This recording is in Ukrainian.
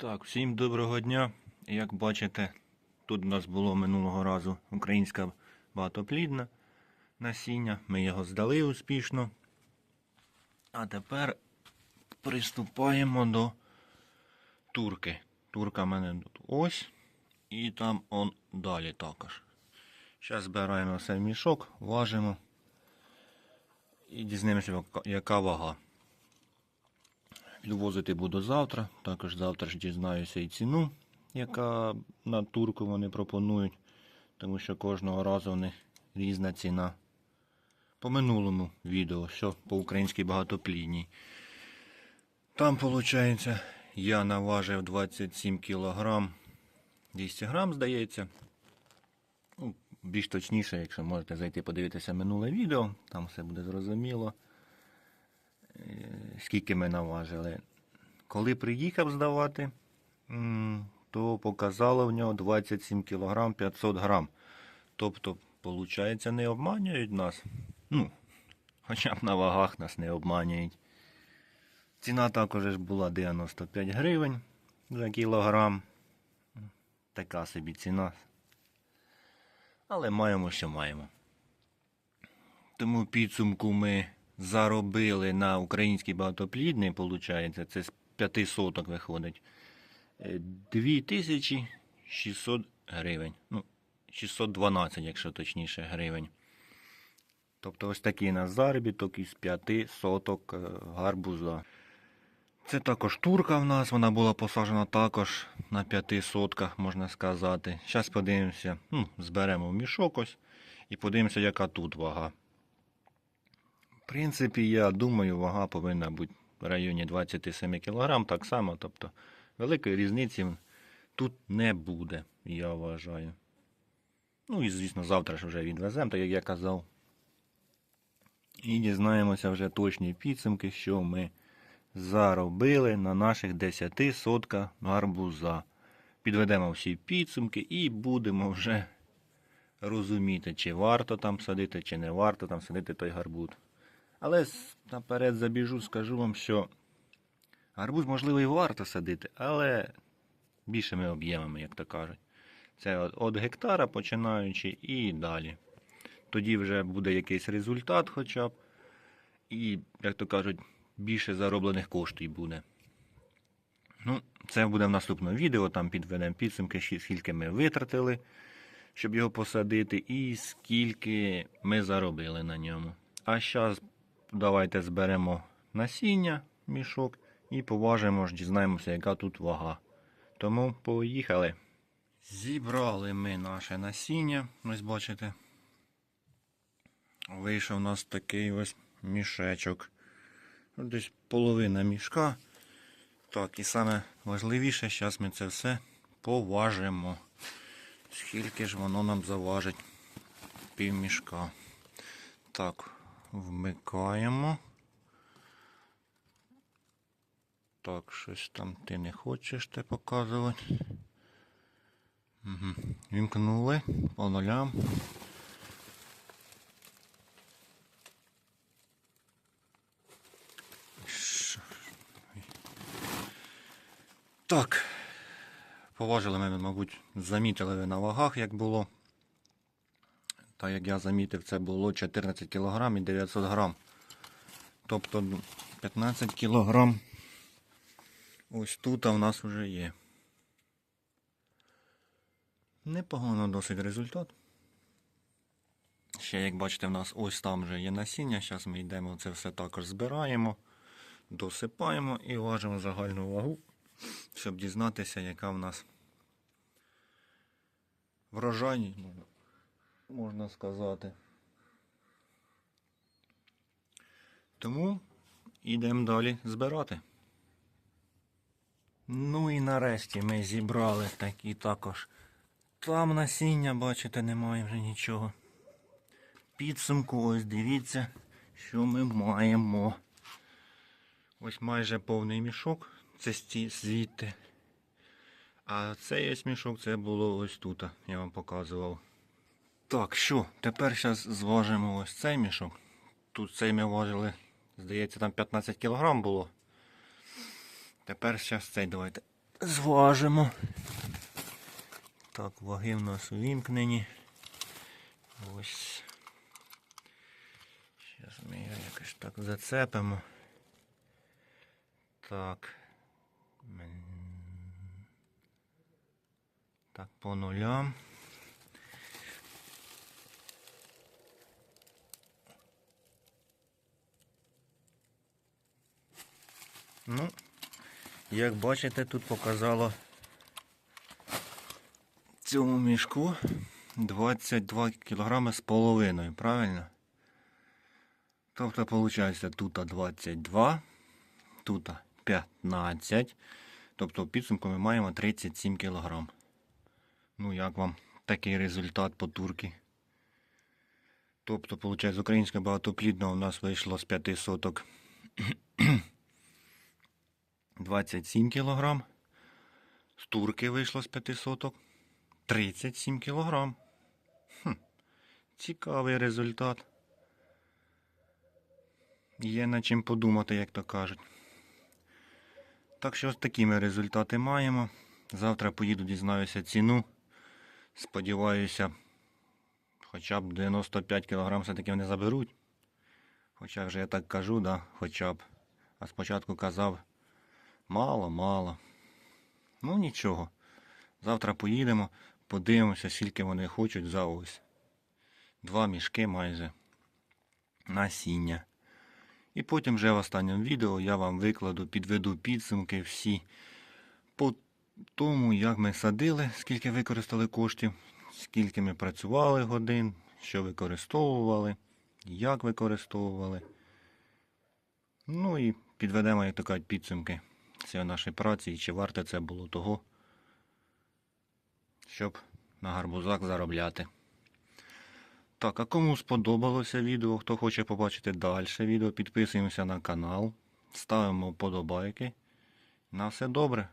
Так, всім доброго дня. Як бачите, тут у нас було минулого разу українська багатоплідна насіння. Ми його здали успішно. А тепер приступаємо до турки. Турка в мене тут ось. І там он далі також. Зараз збираємо все в мішок, важимо і дізнаємося, яка- вага. Відвозити буду завтра. Також завтра ж дізнаюся і ціну, яка на турку вони пропонують, тому що кожного разу в них різна ціна. По минулому відео, що по українській багатоплідній. Там, виходить, я наважив 27 кг 200 грам, здається. Ну, більш точніше, якщо можете зайти подивитися минуле відео, там все буде зрозуміло скільки ми наважили. Коли приїхав здавати, то показало в нього 27 кг 500 грам. Тобто, виходить, не обманюють нас. Ну, хоча б на вагах нас не обманюють. Ціна також ж була 95 гривень за кілограм. Така собі ціна. Але маємо, що маємо. Тому підсумку ми заробили на український багатоплідний, виходить, це з 5 соток виходить. е, 2600 гривень. Ну, 612, якщо точніше, гривень. Тобто ось такий у нас заробіток із 5 соток е, гарбуза. Це також турка в нас, вона була посаджена також на 5 сотках, можна сказати. Зараз подивимося, ну, зберемо в мішок ось і подивимося, яка тут вага. В принципі, я думаю, вага повинна бути в районі 27 кг, так само. Тобто великої різниці тут не буде, я вважаю. Ну і, звісно, завтра ж вже відвеземо, так як я казав. І дізнаємося вже точні підсумки, що ми заробили на наших 10 сотках гарбуза. Підведемо всі підсумки і будемо вже розуміти, чи варто там садити, чи не варто там садити той гарбуз. Але наперед забіжу, скажу вам, що гарбуз, можливо, і варто садити, але більшими об'ємами, як то кажуть. Це от гектара починаючи і далі. Тоді вже буде якийсь результат хоча б. І, як то кажуть, більше зароблених коштів буде. Ну, це буде в наступному відео, там підведемо підсумки, скільки ми витратили, щоб його посадити, і скільки ми заробили на ньому. А зараз давайте зберемо насіння, мішок, і поважимо дізнаємося, яка тут вага. Тому поїхали. Зібрали ми наше насіння, ось бачите. Вийшов у нас такий ось мішечок. Десь половина мішка. Так, і саме важливіше, зараз ми це все поважимо. Скільки ж воно нам заважить пів мішка. Так, вмикаємо. Так, щось там ти не хочеш те показувати. Угу. Вімкнули по нулям. Так. Поважили ми, мабуть, замітили ви на вагах, як було. Та як я замітив, це було 14 кг і 900 грам. Тобто ну, 15 кг ось тут в нас вже є. Непогано досить результат. Ще, як бачите, в нас ось там вже є насіння. Зараз ми йдемо це все також збираємо, досипаємо і важимо загальну вагу, щоб дізнатися, яка в нас врожай, ну, можна сказати. Тому йдемо далі збирати. Ну і нарешті ми зібрали такі також. Там насіння, бачите, немає вже нічого. Підсумку, ось дивіться, що ми маємо. Ось майже повний мішок. Це звідти. А цей ось мішок це було ось тут. Я вам показував. Так, що, тепер зараз зважимо ось цей мішок. Тут цей ми важили, здається, там 15 кг було. Тепер зараз цей давайте зважимо. Так, ваги в нас увімкнені. Ось. Зараз ми його якось так зацепимо. Так. Так, по нулям. Ну, як бачите, тут показало цьому мішку 22 кг з половиною, правильно? Тобто, виходить, тут 22, тут 15. Тобто в підсумку ми маємо 37 кг. Ну, як вам такий результат по турки? Тобто, виходить, з українського багатоплідного у нас вийшло з 5 соток 27 кг. З турки вийшло з 5 соток 37 кг. Хм, цікавий результат. Є над чим подумати, як то кажуть. Так що ось такі ми результати маємо. Завтра поїду, дізнаюся ціну. Сподіваюся, хоча б 95 кг все-таки вони заберуть. Хоча вже я так кажу, да, хоча б. А спочатку казав мало, мало. Ну нічого. Завтра поїдемо, подивимося, скільки вони хочуть за ось. Два мішки майже насіння. І потім вже в останньому відео я вам викладу, підведу підсумки всі по тому, як ми садили, скільки використали коштів, скільки ми працювали годин, що використовували, як використовували. Ну і підведемо, як то кажуть, підсумки цієї нашої праці, і чи варте це було того, щоб на гарбузах заробляти. Так, а кому сподобалося відео, хто хоче побачити далі відео, підписуємося на канал, ставимо вподобайки. На все добре.